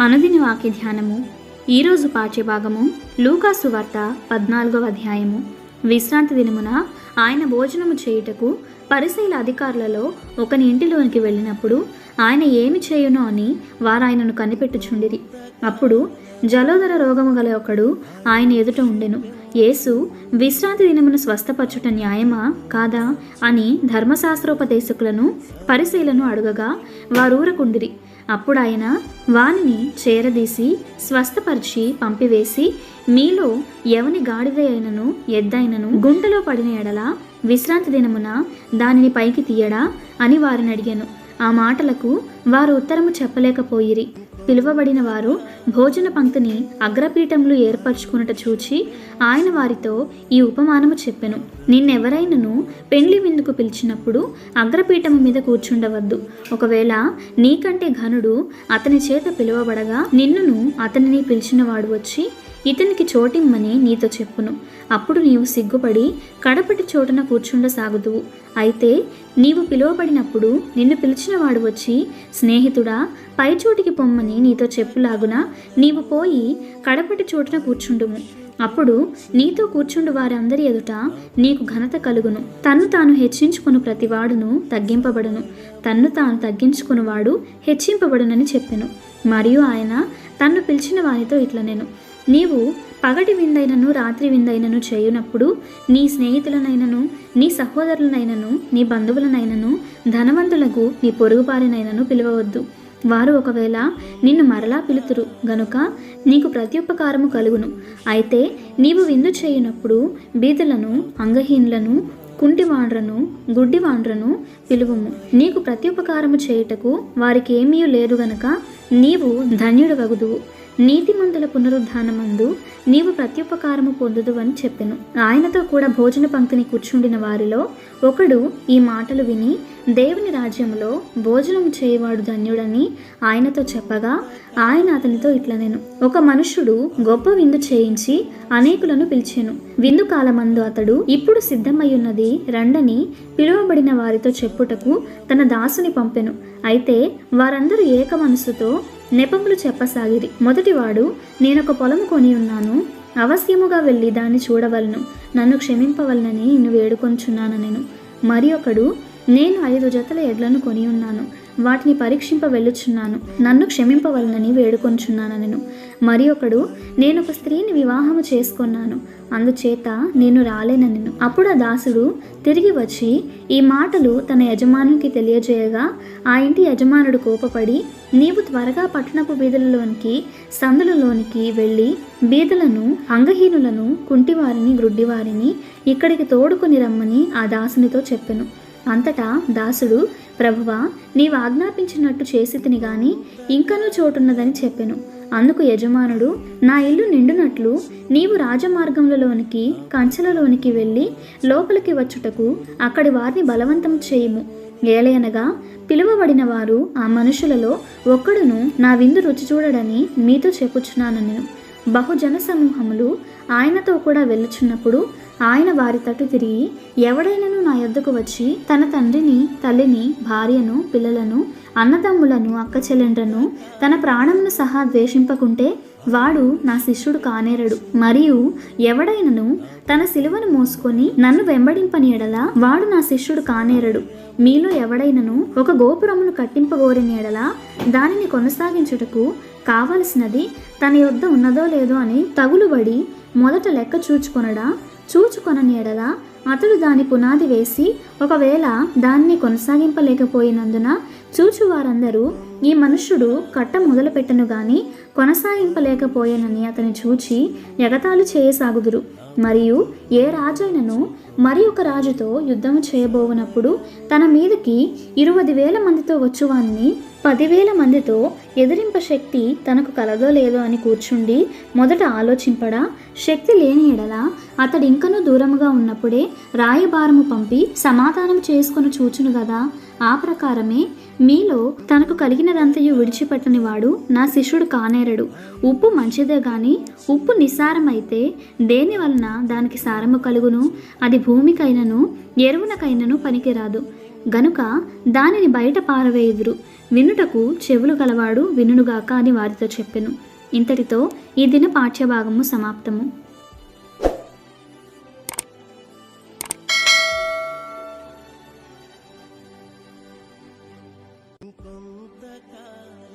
అనుదిన వాక్య ధ్యానము. ఈరోజు పాఠ్యభాగము లూకాసు వార్త పద్నాలుగవ అధ్యాయము. విశ్రాంతి దినమున ఆయన భోజనము చేయుటకు పరిశీల అధికారులలో ఒకని ఇంటిలోనికి వెళ్ళినప్పుడు ఆయన ఏమి చేయునో అని వారు ఆయనను కనిపెట్టుచుండిరి. అప్పుడు జలోదర రోగము గల ఒకడు ఆయన ఎదుట ఉండెను. యేసు విశ్రాంతి దినమును స్వస్థపరచుట న్యాయమా? కాదా? అని ధర్మశాస్త్రోపదేశకులను పరిశీలను అడుగగా వారూరకుండిరి. అప్పుడు ఆయన వానిని చేరదీసి స్వస్థపరిచి పంపివేసి మీలో ఎవని గాడిద అయినను ఎద్దైనను గుంటలో పడిన ఎడల విశ్రాంతి దినమున దానిని పైకి తీయడా అని వారిని అడిగాను. ఆ మాటలకు వారు ఉత్తరము చెప్పలేకపోయిరి. పిలువబడిన వారు భోజన పంక్తిని అగ్రపీఠంలో ఏర్పరచుకున్నట చూచి ఆయన వారితో ఈ ఉపమానము చెప్పెను. నిన్నెవరైనను పెండ్లి విందుకు పిలిచినప్పుడు అగ్రపీఠము మీద కూర్చుండవద్దు. ఒకవేళ నీకంటే ఘనుడు అతని చేత పిలువబడగా నిన్నును అతనిని పిలిచినవాడు వచ్చి ఇతనికి చోటిమ్మని నీతో చెప్పును. అప్పుడు నీవు సిగ్గుపడి కడపటి చోటన కూర్చుండసాగుదువు. అయితే నీవు పిలువబడినప్పుడు నిన్ను పిలిచినవాడు వచ్చి స్నేహితుడా పైచోటికి పొమ్మని నీతో చెప్పులాగున నీవు పోయి కడపటి చోటున కూర్చుండుము. అప్పుడు నీతో కూర్చుండు వారందరి ఎదుట నీకు ఘనత కలుగును. తన్ను తాను హెచ్చించుకుని ప్రతివాడును తగ్గింపబడును. తన్ను తాను తగ్గించుకునివాడు హెచ్చింపబడునని చెప్పెను. మరియు ఆయన తన్ను పిలిచిన వారితో ఇట్లా నేను నీవు పగటి విందైనను రాత్రి విందైనను చేయునప్పుడు నీ స్నేహితులనైనను నీ సహోదరులనైనను నీ బంధువులనైనను ధనవంతులకు నీ పొరుగుపారినైనను పిలవవద్దు. వారు ఒకవేళ నిన్ను మరలా పిలుతురు గనుక నీకు ప్రత్యుపకారము కలుగును. అయితే నీవు విందు చేయునప్పుడు బీదులను అంగహీనులను కుంటివాండ్రను గుడ్డివాండ్రను పిలువుము. నీకు ప్రత్యుపకారము చేయుటకు వారికి ఏమీ లేదు గనక నీవు ధన్యుడు వగుదువు నీతిమంతుల పునరుద్ధానమందు నీవు ప్రత్యుపకారము పొందుదు అని చెప్పెను. ఆయనతో కూడా భోజన పంక్తిని కూర్చుండిన వారిలో ఒకడు ఈ మాటలు విని దేవుని రాజ్యంలో భోజనం చేయవాడు ధన్యుడని ఆయనతో చెప్పగా ఆయన అతనితో ఇట్లా నేను ఒక మనుష్యుడు గొప్ప విందు చేయించి అనేకులను పిలిచెను. విందు కాలమందు అతడు ఇప్పుడు సిద్ధమయ్యున్నది రండని పిలువబడిన వారితో చెప్పుటకు తన దాసుని పంపెను. అయితే వారందరూ ఏక మనసుతో నెపములు చెప్పసాగిరి. మొదటివాడు నేనొక పొలము కొని ఉన్నాను. అవశ్యముగా వెళ్ళి దాన్ని చూడవలను. నన్ను క్షమింపవలనని నిన్ను వేడుకొంచున్నాను నేను. మరి ఒకడు నేను ఐదు జతల ఎడ్లను కొని ఉన్నాను. వాటిని పరీక్షింప వెళ్ళుచున్నాను నన్ను క్షమింపవలనని వేడుకొంచున్నాను నేను. మరి ఒకడు నేను ఒక స్త్రీని వివాహము చేసుకున్నాను. అందుచేత నేను రాలేనను అప్పుడు ఆ దాసుడు తిరిగి వచ్చి ఈ మాటలు తన యజమానునికి తెలియజేయగా ఆ ఇంటి యజమానుడు కోపపడి నీవు త్వరగా పట్టణపు వీధులలోనికి సందులలోనికి వెళ్ళి బీదలను అంగహీనులను కుంటివారిని గ్రుడ్డివారిని ఇక్కడికి తోడుకొని రమ్మని ఆ దాసునితో చెప్పెను. అంతటా దాసుడు ప్రభువా నీవు ఆజ్ఞాపించినట్టు చేసి తిని గాని ఇంకనూ చోటున్నదని చెప్పెను. అందుకు యజమానుడు నా ఇల్లు నిండునట్లు నీవు రాజమార్గములలోనికి కంచెలలోనికి వెళ్ళి లోపలికి వచ్చుటకు అక్కడి వారిని బలవంతం చేయుము. ఏలయనగా పిలువబడిన వారు ఆ మనుషులలో ఒక్కడును నా విందు రుచి చూడడని మీతో చెప్పుచున్నాను నేను బహుజన సమూహములు ఆయనతో కూడా వెళ్ళుచున్నప్పుడు ఆయన వారి తట్టు తిరిగి ఎవడైనను నా యొద్దకు వచ్చి తన తండ్రిని తల్లిని భార్యను పిల్లలను అన్నదమ్ములను అక్క చెల్లెండ్రను తన ప్రాణమును సహా ద్వేషింపకుంటే వాడు నా శిష్యుడు కానేరడు. మరియు ఎవడైనను తన సిలువను మోసుకొని నన్ను వెంబడింపని ఎడల వాడు నా శిష్యుడు కానేరడు. మీలో ఎవడైనను ఒక గోపురమును కట్టింపగోరిన ఎడల దానిని కొనసాగించుటకు కావలసినది తన యొద్ద ఉన్నదో లేదో అని తగులుబడి మొదట లెక్క చూచుకొనడా? చూచుకొనని ఎడల అతడు దాని పునాది వేసి ఒకవేళ దాన్ని కొనసాగింపలేకపోయినందున చూచు వారందరూ ఈ మనుష్యుడు కట్ట మొదలుపెట్టను గాని కొనసాగింపలేకపోయానని అతని చూచి ఎగతాళి చేయసాగుదురు. మరియు ఏ రాజైనను మరి ఒక రాజుతో యుద్ధము చేయబోవునప్పుడు తన మీదకి ఇరవై వేల మందితో వచ్చువాన్ని పదివేల మందితో ఎదిరింప శక్తి తనకు కలదో లేదో అని కూర్చుండి మొదట ఆలోచింపడా శక్తి లేని ఎడల అతడింకనూ దూరముగా ఉన్నప్పుడే రాయబారము పంపి సమాధానం చేసుకొని చూచును గదా ఆ ప్రకారమే మీలో తనకు కలిగినదంతయు విడిచిపెట్టని వాడు నా శిష్యుడు కానేరడు. ఉప్పు మంచిదే గాని ఉప్పు నిస్సారమైతే దేని వలన దానికి సారము కలుగును? అది భూమికైనను ఎరువునకైనను పనికిరాదు. గనుక దానిని బయట పారవేయుదురు. వినుటకు చెవులు గలవాడు వినుగాక అని వారితో చెప్పెను. ఇంతటితో ఈ దిన పాఠ్యభాగము సమాప్తము.